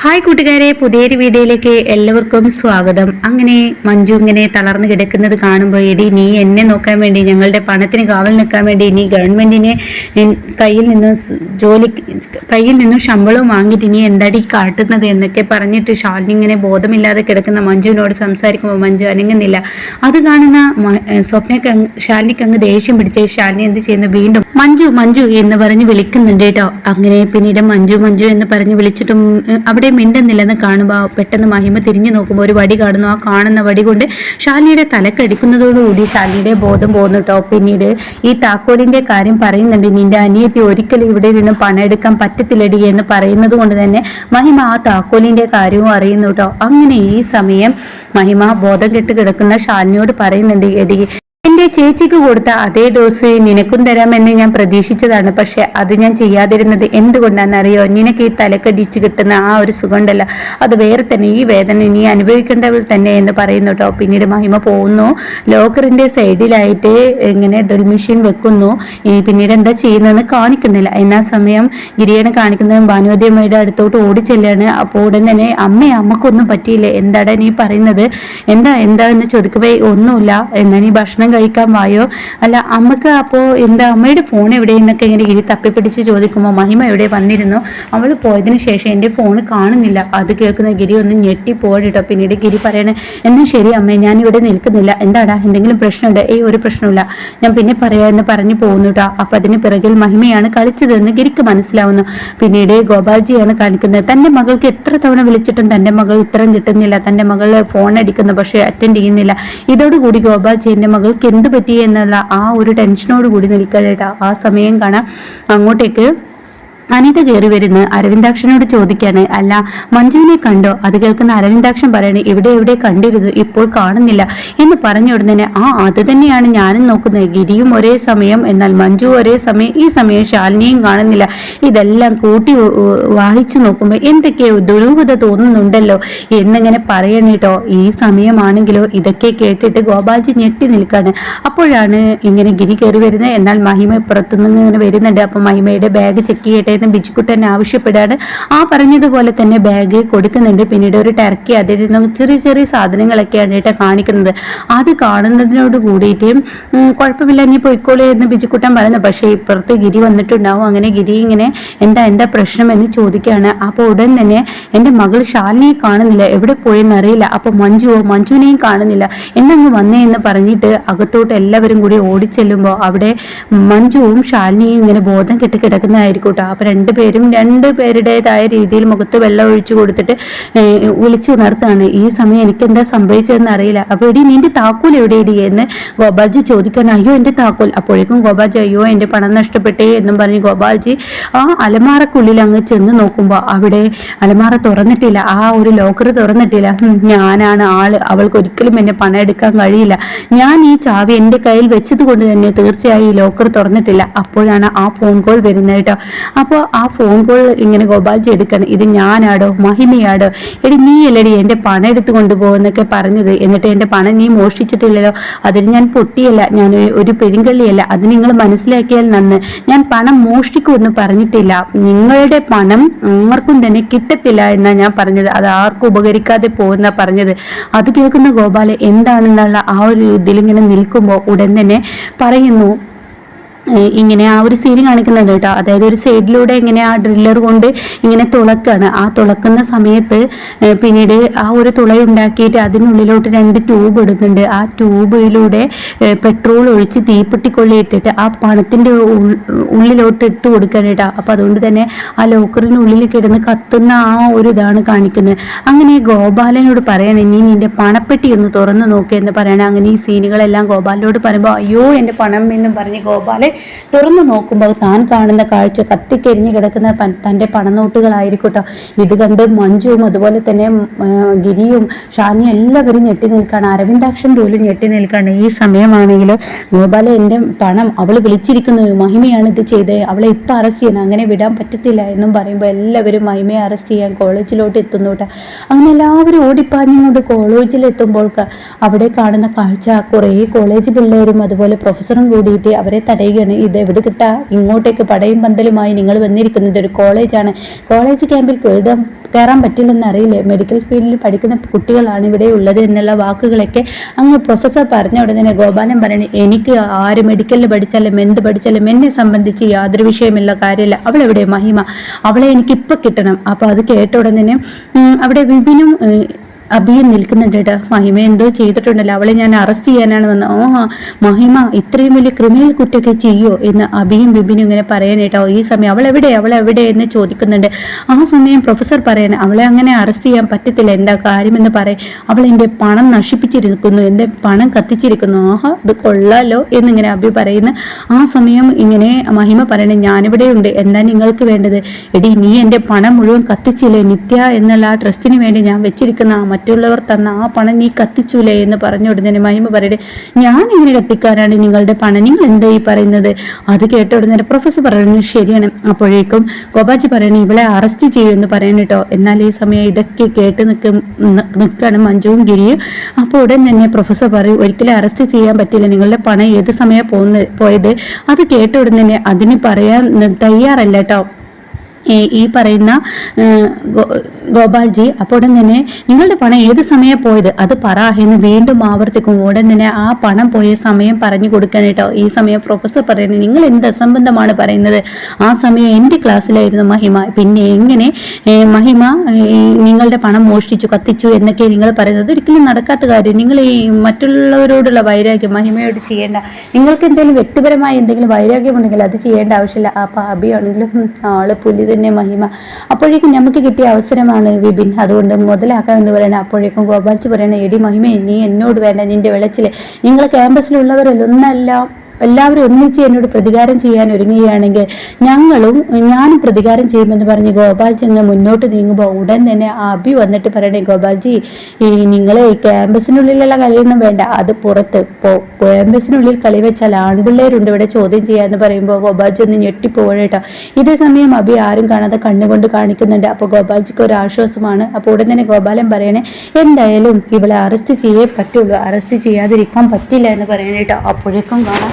Hi കൂട്ടുകാരെ പുതിയൊരു വീഡിയോയിലേക്ക് എല്ലാവർക്കും സ്വാഗതം. അങ്ങനെ മഞ്ജു ഇങ്ങനെ തളർന്നു കിടക്കുന്നത് കാണുമ്പോൾ എടി നീ എന്നെ നോക്കാൻ വേണ്ടി ഞങ്ങളുടെ പണത്തിന് കാവൽ നിൽക്കാൻ വേണ്ടി നീ ഗവൺമെന്റിനെ കയ്യിൽ നിന്നും ജോലി കയ്യിൽ നിന്നും ശമ്പളവും വാങ്ങിയിട്ട് നീ എന്താടി കാട്ടുന്നത് എന്നൊക്കെ പറഞ്ഞിട്ട് ഷാലിനി ഇങ്ങനെ ബോധമില്ലാതെ കിടക്കുന്ന മഞ്ജുവിനോട് സംസാരിക്കുമ്പോൾ മഞ്ജു അനങ്ങുന്നില്ല. അത് കാണുന്ന സ്വപ്നയ്ക്ക് ഷാലിനിക്ക് അങ്ങ് ദേഷ്യം പിടിച്ച് ഷാലിനി എന്ത് ചെയ്യുന്നു? വീണ്ടും മഞ്ജു മഞ്ജു എന്ന് പറഞ്ഞ് വിളിക്കുന്നുണ്ട് കേട്ടോ. അങ്ങനെ പിന്നീട് മഞ്ജു മഞ്ജു എന്ന് പറഞ്ഞ് വിളിച്ചിട്ടും ഏ, അവിടെ മിണ്ടുന്നില്ലെന്ന് കാണുമ്പോൾ പെട്ടെന്ന് മഹിമ തിരിഞ്ഞു നോക്കുമ്പോൾ ഒരു വടി കാണുന്നു ആ കാണുന്ന വടി കൊണ്ട് ഷാലിയുടെ തലക്കടിക്കുന്നതോടുകൂടി ഷാലിയുടെ ബോധം പോകുന്നു കേട്ടോ പിന്നീട് ഈ താക്കോലിന്റെ കാര്യം പറയുന്നുണ്ട്. നിന്റെ അനിയത്തി ഒരിക്കലും ഇവിടെ നിന്ന് പണം എടുക്കാൻ പറ്റത്തില്ലടി എന്ന് പറയുന്നത് കൊണ്ട് തന്നെ മഹിമ ആ താക്കോലിന്റെ കാര്യവും അറിയുന്നു കേട്ടോ അങ്ങനെ ഈ സമയം മഹിമ ബോധം കെട്ട് കിടക്കുന്ന ഷാലിനിയോട് പറയുന്നുണ്ട് എടി എന്റെ ചേച്ചിക്ക് കൊടുത്ത അതേ ഡോസ് നിനക്കും തരാമെന്ന് ഞാൻ പ്രതീക്ഷിച്ചതാണ്. പക്ഷെ അത് ഞാൻ ചെയ്യാതിരുന്നത് എന്തുകൊണ്ടാണെന്നറിയോ? നിനക്ക് ഈ തലക്കടിച്ച് കിട്ടുന്ന ആ ഒരു സുഖം ഉണ്ടല്ലോ അത് വേറെ തന്നെ ഈ വേദന നീ അനുഭവിക്കേണ്ടവൾ തന്നെ എന്ന് പറയുന്നു കേട്ടോ പിന്നീട് മഹിമ പോകുന്നു. ലോക്കറിന്റെ സൈഡിലായിട്ട് ഇങ്ങനെ ഡ്രിൽ മെഷീൻ വെക്കുന്നു. പിന്നീട് എന്താ ചെയ്യുന്നതെന്ന് കാണിക്കുന്നില്ല. എന്നാ സമയം ഗിരിയാണ് കാണിക്കുന്നത് ഭാനുവതിയമ്മയുടെ അടുത്തോട്ട് ഓടി ഓടിച്ചെല്ലാണ് അപ്പോൾ ഉടൻ തന്നെ അമ്മ അമ്മക്കൊന്നും പറ്റിയില്ല? എന്താടാ നീ പറയുന്നത്? എന്താ എന്താ? എന്ന് ചോദിക്കുമ്പോൾ ഒന്നുമില്ല. എന്നാ നീ ഭക്ഷണം കഴിക്കാൻ വായോ അല്ല അമ്മയ്ക്ക് അപ്പോൾ എന്താ അമ്മയുടെ ഫോൺ എവിടെ എന്നൊക്കെ ഇങ്ങനെ ഗിരി തപ്പിപ്പിടിച്ച് ചോദിക്കുമ്പോൾ മഹിമ എവിടെ വന്നിരുന്നു? അവൾ പോയതിന് ശേഷം എന്റെ ഫോൺ കാണുന്നില്ല. അത് കേൾക്കുന്ന ഗിരി ഒന്ന് ഞെട്ടി പോയിട്ടോ പിന്നീട് ഗിരി പറയണേ എന്നാൽ ശരി അമ്മേ ഞാൻ ഇവിടെ നിൽക്കുന്നില്ല. എന്താടാ എന്തെങ്കിലും പ്രശ്നമുണ്ട്? ഏയ് ഒരു പ്രശ്നമില്ല ഞാൻ പിന്നെ പറയാമെന്ന് പറഞ്ഞു പോകുന്നു കേട്ടോ അപ്പം അതിന് പിറകിൽ മഹിമയാണ് കളിച്ചതെന്ന് ഗിരിക്ക് മനസ്സിലാവുന്നു. പിന്നീട് ഗോപാൽജിയാണ് കാണിക്കുന്നത് തന്റെ മകൾക്ക് എത്ര തവണ വിളിച്ചിട്ടും തന്റെ മകൾ ഉത്തരം കിട്ടുന്നില്ല. തന്റെ മകൾ ഫോൺ അടിക്കുന്നു പക്ഷേ അറ്റൻഡ് ചെയ്യുന്നില്ല. ഇതോടുകൂടി ഗോപാൽജി എന്റെ മകൾക്ക് എന്ത് പറ്റി എന്നുള്ള ആ ഒരു ടെൻഷനോട് കൂടി നിൽക്കണേട്ടാ. ആ സമയം കാണാം അങ്ങോട്ടേക്ക് അനിത കയറി വരുന്ന അരവിന്ദാക്ഷനോട് ചോദിക്കാണ് അല്ല മഞ്ജുവിനെ കണ്ടോ? അത് കേൾക്കുന്ന അരവിന്ദാക്ഷൻ പറയണേ ഇവിടെ എവിടെ കണ്ടിരുന്നു ഇപ്പോൾ കാണുന്നില്ല എന്ന് പറഞ്ഞ ഉടനെ ആ അത് തന്നെയാണ് ഞാനും നോക്കുന്നത്. ഗിരിയും ഒരേ സമയം എന്നാൽ മഞ്ജു ഒരേ സമയം ഈ സമയം ശാലിനിയും കാണുന്നില്ല. ഇതെല്ലാം കൂട്ടി വായിച്ചു നോക്കുമ്പോൾ എന്തൊക്കെയോ ദുരൂഹത തോന്നുന്നുണ്ടല്ലോ എന്നിങ്ങനെ പറയണേട്ടോ ഈ സമയമാണെങ്കിലോ ഇതൊക്കെ കേട്ടിട്ട് ഗോപാൽജി ഞെട്ടി നിൽക്കാണ്. അപ്പോഴാണ് ഇങ്ങനെ ഗിരി കയറി വരുന്നത്. എന്നാൽ മഹിമ പുറത്തുനിന്ന് ഇങ്ങനെ വരുന്നുണ്ട്. അപ്പൊ മഹിമയുടെ ബാഗ് ചെക്ക് ചെയ്യട്ടെ എന്ന് ബിജുക്കുട്ടൻ ആവശ്യപ്പെടാണ് ആ പറഞ്ഞതുപോലെ തന്നെ ബാഗ് കൊടുക്കുന്നുണ്ട്. പിന്നീട് ഒരു ടർക്കി അതിൽ ചെറിയ ചെറിയ സാധനങ്ങളൊക്കെയാണ് കേട്ടോ കാണിക്കുന്നത്. അത് കാണുന്നതിനോട് കൂടിയിട്ട് കുഴപ്പമില്ല നീ പോയിക്കോളെ എന്ന് ബിജുക്കുട്ടൻ പറയുന്നു പക്ഷേ ഇപ്പുറത്ത് ഗിരി വന്നിട്ടുണ്ടാവും. അങ്ങനെ ഗിരി ഇങ്ങനെ എന്താ എന്താ പ്രശ്നം? എന്ന് ചോദിക്കുകയാണ്. അപ്പോൾ ഉടൻ തന്നെ എന്റെ മകൾ ശാലിനിയെ കാണുന്നില്ല. എവിടെ പോയെന്ന് അറിയില്ല. അപ്പോൾ മഞ്ജുവോ? മഞ്ജുവിനെയും കാണുന്നില്ല. എന്നങ്ങ് വന്നേ എന്ന് പറഞ്ഞിട്ട് അകത്തോട്ട് എല്ലാവരും കൂടി ഓടിച്ചെല്ലുമ്പോൾ അവിടെ മഞ്ജുവും ശാലിനിയും ഇങ്ങനെ ബോധം കെട്ടി കിടക്കുന്നതായിരിക്കും കേട്ടോ. അപ്പോൾ രണ്ടുപേരും രണ്ട് പേരുടേതായ രീതിയിൽ മുഖത്ത് വെള്ളം ഒഴിച്ചു കൊടുത്തിട്ട് വിളിച്ചു വിളിച്ചുണർത്താണ് ഈ സമയം എനിക്ക് എന്താ സംഭവിച്ചതെന്ന് അറിയില്ല. അപ്പോൾ എടി നിന്റെ താക്കോൽ എവിടെ ഇടി എന്ന് ഗോപാൽജി ചോദിക്കാൻ അയ്യോ എന്റെ താക്കോൽ. അപ്പോഴേക്കും ഗോപാൽജി അയ്യോ എന്റെ പണം നഷ്ടപ്പെട്ടേ എന്നും പറഞ്ഞ് ഗോപാൽജി ആ അലമാറക്കുള്ളിൽ അങ്ങ് ചെന്ന് നോക്കുമ്പോൾ അവിടെ അലമാറ തുറന്നിട്ടില്ല. ആ ഒരു ലോക്കർ തുറന്നിട്ടില്ല. ഞാനാണ് ആൾ. അവൾക്ക് ഒരിക്കലും എന്നെ പണം എടുക്കാൻ കഴിയില്ല. ഞാൻ ഈ ചാവി എന്റെ കയ്യിൽ വെച്ചത് കൊണ്ട് തന്നെ തീർച്ചയായും ഈ ലോക്കർ തുറന്നിട്ടില്ല. അപ്പോഴാണ് ആ ഫോൺ കോൾ വരുന്നത് കേട്ടോ. അപ്പോൾ ആ ഫോൺ കോൾ ഇങ്ങനെ ഗോപാൽജി എടുക്കണം. ഇത് ഞാനാടോ? മഹിമയാടോ? എടി നീ അല്ലടി എന്റെ പണം എടുത്തു കൊണ്ടുപോകുന്നൊക്കെ പറഞ്ഞത്. എന്നിട്ട് എന്റെ പണം നീ മോഷ്ടിച്ചിട്ടില്ലല്ലോ? അതിന് ഞാൻ പൊട്ടിയല്ല. ഞാൻ ഒരു പെരുങ്കള്ളിയല്ല. അത് നിങ്ങൾ മനസ്സിലാക്കിയാൽ നന്ന്. ഞാൻ പണം മോഷ്ടിക്കുമെന്ന് പറഞ്ഞിട്ടില്ല. നിങ്ങളുടെ പണം ആർക്കും തന്നെ കിട്ടത്തില്ല എന്നാ ഞാൻ പറഞ്ഞത്. അത് ആർക്കും ഉപകരിക്കാതെ പോകുന്ന പറഞ്ഞത്. അത് കേൾക്കുന്ന ഗോപാൽ എന്താണെന്നുള്ള ആ ഒരു ഇതിലിങ്ങനെ നിൽക്കുമ്പോൾ ഉടൻ തന്നെ പറയുന്നു ഇങ്ങനെ ആ ഒരു സീൻ കാണിക്കുന്നുണ്ട് കേട്ടോ. അതായത് ഒരു സൈഡിലൂടെ ഇങ്ങനെ ആ ഡ്രില്ലർ കൊണ്ട് ഇങ്ങനെ തുളക്കാണ്. ആ തുളക്കുന്ന സമയത്ത് പിന്നീട് ആ ഒരു തുളയുണ്ടാക്കിയിട്ട് അതിനുള്ളിലോട്ട് രണ്ട് ട്യൂബ് ഇടുന്നുണ്ട്. ആ ട്യൂബിലൂടെ പെട്രോൾ ഒഴിച്ച് തീപ്പെട്ടിക്കൊള്ളിയിട്ടിട്ട് ആ പണത്തിന്റെ ഉള്ളിലോട്ട് ഇട്ട് കൊടുക്കാൻ കേട്ടോ. അപ്പൊ അതുകൊണ്ട് തന്നെ ആ ലോക്കറിനുള്ളിൽ കിടന്ന് കത്തുന്ന ആ ഒരു ഇതാണ് കാണിക്കുന്നത്. അങ്ങനെ ഗോപാലനോട് പറയണം ഇനി നിന്റെ പണപ്പെട്ടി ഒന്ന് തുറന്നു നോക്ക് എന്ന് പറയണം. അങ്ങനെ ഈ സീനുകളെല്ലാം ഗോപാലിനോട് പറയുമ്പോൾ അയ്യോ എന്റെ പണം എന്നും പറഞ്ഞ് ഗോപാലൻ തുറന്നു നോക്കുമ്പോൾ താൻ കാണുന്ന കാഴ്ച കത്തിക്കരിഞ്ഞ് കിടക്കുന്ന തന്റെ പണനോട്ടുകളായിരിക്കട്ടോ. ഇത് കണ്ട് മഞ്ജുവും അതുപോലെ തന്നെ ഗിരിയും ഷാനിയും എല്ലാവരും ഞെട്ടി നിൽക്കുകയാണ്. അരവിന്ദാക്ഷൻ പോലും ഞെട്ടി നിൽക്കുകയാണ്. ഈ സമയമാണെങ്കിൽ ഗോപാല എന്റെ പണം അവൾ വിളിച്ചിരിക്കുന്നു. മഹിമയാണ് ഇത് ചെയ്തത്. അവളെ ഇപ്പം അറസ്റ്റ് ചെയ്യണം. അങ്ങനെ വിടാൻ പറ്റത്തില്ല എന്നും പറയുമ്പോൾ എല്ലാവരും മഹിമയെ അറസ്റ്റ് ചെയ്യാൻ കോളേജിലോട്ട് എത്തുന്നു കേട്ടോ അങ്ങനെ എല്ലാവരും ഓടിപ്പാഞ്ഞുകൊണ്ട് കോളേജിലെത്തുമ്പോൾ അവിടെ കാണുന്ന കാഴ്ച കുറേ കോളേജ് പിള്ളേരും അതുപോലെ പ്രൊഫസറും കൂടിയിട്ട് അവരെ തടയുകയാണ്. ഇത് എവിടെ കിട്ടാ? ഇങ്ങോട്ടേക്ക് പടയും പന്തലുമായി നിങ്ങൾ വന്നിരിക്കുന്നത് ഒരു കോളേജാണ് കോളേജ് ക്യാമ്പിൽ കയറാൻ കയറാൻ പറ്റില്ലെന്ന് അറിയില്ലേ. മെഡിക്കൽ ഫീൽഡിൽ പഠിക്കുന്ന കുട്ടികളാണ് ഇവിടെ ഉള്ളത് എന്നുള്ള വാക്കുകളൊക്കെ അങ്ങ് പ്രൊഫസർ പറഞ്ഞ ഉടനെ ഗോപാലൻ പറയണ എനിക്ക് ആര് മെഡിക്കലിൽ പഠിച്ചാലും എന്ത് പഠിച്ചാലും എന്നെ സംബന്ധിച്ച് യാതൊരു വിഷയമില്ല കാര്യമില്ല. അവളെവിടെ മഹിമ. അവളെ എനിക്ക് ഇപ്പൊ കിട്ടണം. അപ്പോൾ അത് കേട്ട ഉടനെ അവിടെ വിപിനും അഭിയും നിൽക്കുന്നുണ്ട് കേട്ടോ മഹിമ എന്തോ ചെയ്തിട്ടുണ്ടല്ലോ. അവളെ ഞാൻ അറസ്റ്റ് ചെയ്യാനാണ് വന്നത് ഓ മഹിമ ഇത്രയും വലിയ ക്രിമിനൽ കുറ്റമൊക്കെ ചെയ്യോ എന്ന് അഭിയും ബിബിനും ഇങ്ങനെ പറയാനേട്ടോ ഈ സമയം അവൾ എവിടെ അവൾ എവിടെ എന്ന് ചോദിക്കുന്നുണ്ട്. ആ സമയം പ്രൊഫസർ പറയാൻ അവളെ അങ്ങനെ അറസ്റ്റ് ചെയ്യാൻ പറ്റത്തില്ല. എന്താ കാര്യമെന്ന് പറയും. അവൾ എന്റെ പണം നശിപ്പിച്ചിരിക്കുന്നു. എന്റെ പണം കത്തിച്ചിരിക്കുന്നു. ആഹാ ഇത് കൊള്ളാലോ എന്നിങ്ങനെ അഭി പറയുന്നു. ആ സമയം ഇങ്ങനെ മഹിമ പറയണേ ഞാനിവിടെ ഉണ്ട്. എന്താ നിങ്ങൾക്ക് വേണ്ടത്? എടി നീ എന്റെ പണം മുഴുവൻ കത്തിച്ചില്ലേ? നിത്യ എന്നുള്ള ആ ട്രസ്റ്റിന് വേണ്ടി ഞാൻ വെച്ചിരിക്കുന്ന ആ മറ്റുള്ളവർ തന്ന ആ പണം നീ കത്തിച്ചൂലേ എന്ന് പറഞ്ഞു ഉടനെ മഹിമ പറയട്ടെ. ഞാൻ എങ്ങനെ കത്തിക്കാനാണ് നിങ്ങളുടെ പണം? നിങ്ങൾ എന്താ ഈ പറയുന്നത്? അത് കേട്ട ഉടനെ പ്രൊഫസർ പറയുന്നത് ശരിയാണ്. അപ്പോഴേക്കും ഗോപാജി പറയണേ ഇവളെ അറസ്റ്റ് ചെയ്യുമെന്ന് പറയണം കേട്ടോ എന്നാൽ ഈ സമയം ഇതൊക്കെ കേട്ട് നിൽക്കും നിൽക്കാണ് മഞ്ജുവും ഗിരിയും. അപ്പോൾ ഉടൻ തന്നെ പ്രൊഫസർ പറയും ഒരിക്കലും അറസ്റ്റ് ചെയ്യാൻ പറ്റില്ല. നിങ്ങളുടെ പണം ഏത് സമയം പോകുന്ന പോയത്? അത് കേട്ട ഉടൻ തന്നെ അതിന് പറയാൻ തയ്യാറല്ല കേട്ടോ ഈ പറയുന്ന ഗോപാൽജി അപ്പോൾ ഉടൻ തന്നെ നിങ്ങളുടെ പണം ഏത് സമയം പോയത്? അത് പറ എന്ന് വീണ്ടും ആവർത്തിക്കും. ഉടൻ തന്നെ ആ പണം പോയ സമയം പറഞ്ഞു കൊടുക്കാനായിട്ടോ ഈ സമയം പ്രൊഫസർ പറയുന്നത് നിങ്ങൾ എന്ത് അസംബന്ധമാണ് പറയുന്നത്? ആ സമയം എന്റെ ക്ലാസ്സിലായിരുന്നു മഹിമ. പിന്നെ എങ്ങനെ മഹിമ നിങ്ങളുടെ പണം മോഷ്ടിച്ചു കത്തിച്ചു എന്നൊക്കെ നിങ്ങൾ പറയുന്നത് ഒരിക്കലും നടക്കാത്ത കാര്യം. നിങ്ങൾ ഈ മറ്റുള്ളവരോടുള്ള വൈരാഗ്യം മഹിമയോട് ചെയ്യേണ്ട. നിങ്ങൾക്ക് എന്തെങ്കിലും വ്യക്തിപരമായ എന്തെങ്കിലും വൈരാഗ്യം ഉണ്ടെങ്കിൽ അത് ചെയ്യേണ്ട ആവശ്യമില്ല. ആ പാപിയാണെങ്കിലും ആൾ പുലി തന്നെ മഹിമ. അപ്പോഴേക്കും നമുക്ക് കിട്ടിയ അവസരമാണ് വിപിൻ. അതുകൊണ്ട് മുതലാക്കാം എന്ന് പറയണ അപ്പോഴേക്കും ഗോപാൽജി പറയണ എടി മഹിമ നീ എന്നോട് വേണ്ട നിന്റെ വെളച്ചിൽ. നിങ്ങൾ ക്യാമ്പസിലുള്ളവരല്ല ഒന്നല്ല. എല്ലാവരും ഒന്നിച്ച് എന്നോട് പ്രതികാരം ചെയ്യാൻ ഒരുങ്ങുകയാണെങ്കിൽ ഞങ്ങളും ഞാനും പ്രതികാരം ചെയ്യുമെന്ന് പറഞ്ഞ് ഗോപാൽജി അങ്ങ് മുന്നോട്ട് നീങ്ങുമ്പോൾ ഉടൻ തന്നെ അഭി വന്നിട്ട് പറയണേ ഗോപാൽജി ഈ നിങ്ങൾ ക്യാമ്പസിനുള്ളിലുള്ള കളിയൊന്നും വേണ്ട. അത് പുറത്ത് ക്യാമ്പസിനുള്ളിൽ കളി വെച്ചാൽ ആൺപിള്ളേരുണ്ട് ഇവിടെ ചോദ്യം ചെയ്യാന്ന് പറയുമ്പോൾ ഗോപാൽജി ഒന്ന് ഞെട്ടിപ്പോകണം കേട്ടോ. ഇതേ സമയം അഭി ആരും കാണാതെ കണ്ണുകൊണ്ട് കാണിക്കുന്നുണ്ട്. അപ്പോൾ ഗോപാൽജിക്ക് ഒരു ആശ്വാസമാണ്. അപ്പോൾ ഉടൻ തന്നെ ഗോപാലൻ പറയണേ എന്തായാലും ഇവളെ അറസ്റ്റ് ചെയ്യേ പറ്റുള്ളൂ. അറസ്റ്റ് ചെയ്യാതിരിക്കാൻ പറ്റില്ല എന്ന് പറയണേട്ടോ അപ്പോഴേക്കും കാണാം.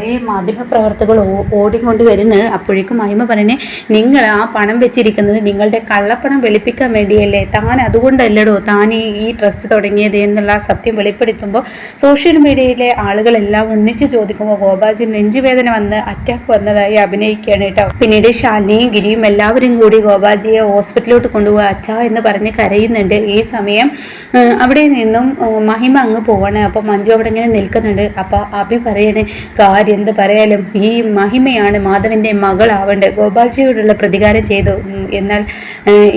കുറേ മാധ്യമപ്രവർത്തകൾ ഓടിക്കൊണ്ട് വരുന്നത് അപ്പോഴേക്കും മഹിമ പറയണേ നിങ്ങൾ ആ പണം വെച്ചിരിക്കുന്നത് നിങ്ങളുടെ കള്ളപ്പണം വെളുപ്പിക്കാൻ വേണ്ടിയല്ലേ? താൻ അതുകൊണ്ടല്ലടോ താൻ ഈ ട്രസ്റ്റ് തുടങ്ങിയത് എന്നുള്ള സത്യം വെളിപ്പെടുത്തുമ്പോൾ സോഷ്യൽ മീഡിയയിലെ ആളുകളെല്ലാം ഒന്നിച്ച് ചോദിക്കുമ്പോൾ ഗോപാൽജി നെഞ്ചുവേദന വന്ന് അറ്റാക്ക് വന്നതായി അഭിനയിക്കുകയാണ് കേട്ടോ. പിന്നീട് ശാലിനിയും ഗിരിയും എല്ലാവരും കൂടി ഗോപാൽജിയെ ഹോസ്പിറ്റലിലോട്ട് കൊണ്ടുപോയി അച്ഛ എന്ന് പറഞ്ഞ് കരയുന്നുണ്ട്. ഈ സമയം അവിടെ നിന്നും മഹിമ അങ്ങ് പോവാണ്. അപ്പോൾ മഞ്ജു അവിടെ ഇങ്ങനെ നിൽക്കുന്നുണ്ട്. അപ്പോൾ അഭി പറയണേ കാര്യം എന്ത് പറയാലും ഈ മഹിമയാണ് മാധവന്റെ മകളാവേണ്ടത്. ഗോപാൽജിയോടുള്ള പ്രതികാരം ചെയ്തു. എന്നാൽ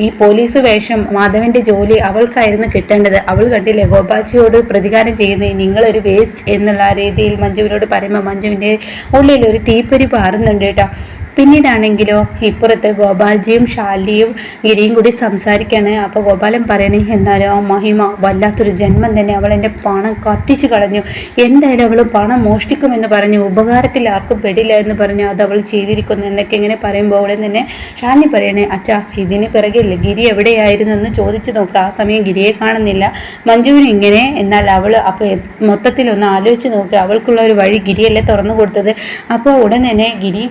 ഈ പോലീസ് വേഷം മാധവന്റെ ജോലി അവൾക്കായിരുന്നു കിട്ടേണ്ടത്. അവൾ കണ്ടില്ലേ ഗോപാൽജിയോട് പ്രതികാരം ചെയ്യുന്നത് നിങ്ങളൊരു വേസ്റ്റ് എന്നുള്ള രീതിയിൽ മഞ്ജുവിനോട് പറയുമ്പോൾ മഞ്ജുവിന്റെ ഉള്ളിൽ ഒരു തീപ്പൊരി പാറുന്നുണ്ട് കേട്ടോ. പിന്നീടാണെങ്കിലോ ഇപ്പുറത്ത് ഗോപാൽജിയും ഷാലിയും ഗിരിയും കൂടി സംസാരിക്കുകയാണ് അപ്പോൾ ഗോപാലൻ പറയണേ എന്നാലും ആ മഹിമ വല്ലാത്തൊരു ജന്മം തന്നെ. അവൾ എന്റെ പണം കത്തിച്ചു കളഞ്ഞു. എന്തായാലും അവൾ പണം മോഷ്ടിക്കുമെന്ന് പറഞ്ഞു. ഉപകാരത്തിൽ ആർക്കും പെടില്ല എന്ന് പറഞ്ഞു. അത് അവൾ ചെയ്തിരിക്കുന്നു എന്നൊക്കെ ഇങ്ങനെ പറയുമ്പോൾ അവളെ തന്നെ ഷാലിനി പറയണേ അച്ഛാ ഇതിന് പിറകില്ല ഗിരി എവിടെയായിരുന്നു എന്ന് ചോദിച്ചു നോക്കുക ആ സമയം ഗിരിയെ കാണുന്നില്ല. മഞ്ജുവിന് ഇങ്ങനെ എന്നാൽ അവൾ അപ്പോൾ മൊത്തത്തിൽ ഒന്ന് ആലോചിച്ച് നോക്കുക അവൾക്കുള്ള ഒരു വഴി ഗിരിയല്ലേ തുറന്നു കൊടുത്തത്? അപ്പോൾ ഉടൻ തന്നെ ഗിരി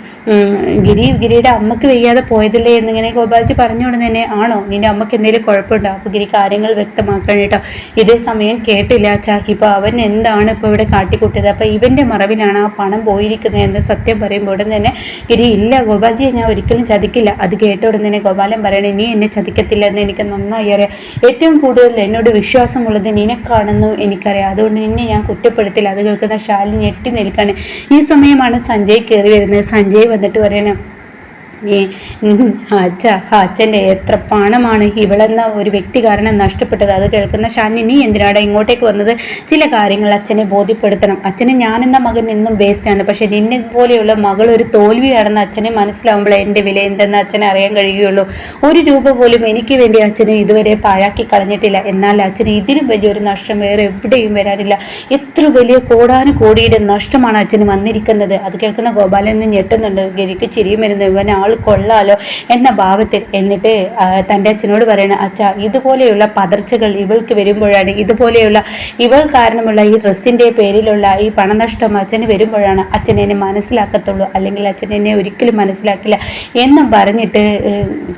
ഗിരി ഗിരിയുടെ അമ്മയ്ക്ക് വയ്യാതെ പോയതില്ലേ എന്നിങ്ങനെ ഗോപാൽജി പറഞ്ഞു കൊണ്ട് തന്നെ ആണോ? നിന്റെ അമ്മയ്ക്ക് എന്തെങ്കിലും കുഴപ്പമുണ്ടോ? അപ്പോൾ ഗിരി കാര്യങ്ങൾ വ്യക്തമാക്കണം കേട്ടോ. ഇതേ സമയം കേട്ടില്ല ചാഹിപ്പ അവൻ എന്താണ് ഇപ്പോൾ ഇവിടെ കാട്ടിക്കൂട്ടിയത്? അപ്പോൾ ഇവന്റെ മറവിലാണ് ആ പണം പോയിരിക്കുന്നത് എന്ന് സത്യം പറയുമ്പോൾ ഉടൻ തന്നെ ഗിരി ഇല്ല ഗോപാൽജിയെ ഞാൻ ഒരിക്കലും ചതിക്കില്ല. അത് കേട്ട ഉടൻ തന്നെ ഗോപാലൻ പറയണേ നീ എന്നെ ചതിക്കത്തില്ല എന്ന് എനിക്ക് നന്നായി അറിയാം. ഏറ്റവും കൂടുതൽ എന്നോട് വിശ്വാസമുള്ളത് നിനക്കാണെന്ന് എനിക്കറിയാം. അതുകൊണ്ട് നിന്നെ ഞാൻ കുറ്റപ്പെടുത്തില്ല. അത് കേൾക്കുന്ന ശാലിനി ഞെട്ടി നിൽക്കാണ് ഈ സമയമാണ് സഞ്ജയ് കയറി വരുന്നത്. സഞ്ജയ് വന്നിട്ട് പറയണം Lorena. അച്ഛ അച്ഛന്റെ എത്ര പണമാണ് ഇവളെന്ന ഒരു വ്യക്തി കാരണം നഷ്ടപ്പെട്ടത്. അത് കേൾക്കുന്ന ഷാനി നീ എന്തിനാണ് ഇങ്ങോട്ടേക്ക് വന്നത്? ചില കാര്യങ്ങൾ അച്ഛനെ ബോധ്യപ്പെടുത്തണം. അച്ഛനെ ഞാനെന്ന മകൻ എന്നും വേസ്റ്റാണ് പക്ഷെ നിന്നെ പോലെയുള്ള മകൾ ഒരു തോൽവിയാണെന്ന് അച്ഛനെ മനസ്സിലാവുമ്പോൾ എന്റെ വില എന്തെന്ന് അച്ഛനെ അറിയാൻ കഴിയുകയുള്ളൂ. ഒരു രൂപ പോലും എനിക്ക് വേണ്ടി അച്ഛനെ ഇതുവരെ പാഴാക്കി കളഞ്ഞിട്ടില്ല. എന്നാൽ അച്ഛന് ഇതിലും വലിയൊരു നഷ്ടം വേറെ എവിടെയും വരാനില്ല. എത്ര വലിയ കോടാനു കോടിയുടെ നഷ്ടമാണ് അച്ഛന് വന്നിരിക്കുന്നത്? അത് കേൾക്കുന്ന ഗോപാലൻ ഞെട്ടുന്നുണ്ട്. ഗരിക്ക് ചിരിയും വരുന്നു. ഇവൻ ആൾ കൊള്ളാലോ എന്ന ഭാവത്തിൽ എന്നിട്ട് തന്റെ അച്ഛനോട് പറയണ അച്ഛ ഇതുപോലെയുള്ള പതർച്ചകൾ ഇവൾക്ക് വരുമ്പോഴാണ് ഇതുപോലെയുള്ള ഇവൾ കാരണമുള്ള ഈ ഡ്രസ്സിന്റെ പേരിലുള്ള ഈ പണനഷ്ടം അച്ഛന് വരുമ്പോഴാണ് അച്ഛൻ എന്നെ മനസ്സിലാക്കത്തുള്ളൂ അല്ലെങ്കിൽ അച്ഛൻ എന്നെ ഒരിക്കലും മനസ്സിലാക്കില്ല എന്നും പറഞ്ഞിട്ട്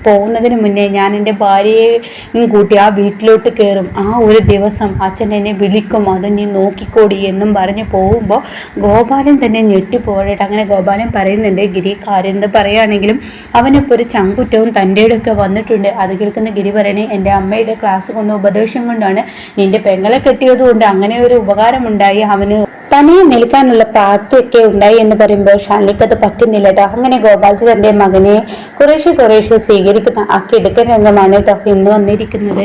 പോകുന്നതിന് മുന്നേ ഞാൻ എന്റെ ഭാര്യയെയും കൂട്ടി ആ വീട്ടിലോട്ട് കയറും. ആ ഒരു ദിവസം അച്ഛൻ എന്നെ വിളിക്കും അത് നീ നോക്കിക്കോടി എന്നും പറഞ്ഞ് പോകുമ്പോൾ ഗോപാലൻ തന്നെ ഞെട്ടിപ്പോഴട്ടെ അങ്ങനെ ഗോപാലൻ പറയുന്നുണ്ട് ഗിരി കാര്യം എന്ത് പറയുകയാണെങ്കിലും അവനിപ്പോൾ ഒരു ചങ്കുറ്റവും തന്റെ ഒക്കെ വന്നിട്ടുണ്ട്. അത് കേൾക്കുന്ന ഗിരി പറയണേ എന്റെ അമ്മയുടെ ക്ലാസ് കൊണ്ട് ഉപദേശം കൊണ്ടാണ് നിന്റെ പെങ്ങളെ കെട്ടിയതുകൊണ്ട് അങ്ങനെ ഒരു ഉപകാരമുണ്ടായി. അവന് തനിയെ നിൽക്കാനുള്ള പ്രാപ്തിയൊക്കെ ഉണ്ടായി എന്ന് പറയുമ്പോൾ ഷാലിക്ക് അത് പറ്റുന്നില്ല കേട്ടോ അങ്ങനെ ഗോപാൽജി തന്റെ മകനെ കുറേശ്ശെ കുറേശ്ശെ സ്വീകരിക്കുന്ന ആ കിടക്കൻ രംഗമാണ് കേട്ടോ ഇന്ന് വന്നിരിക്കുന്നത്.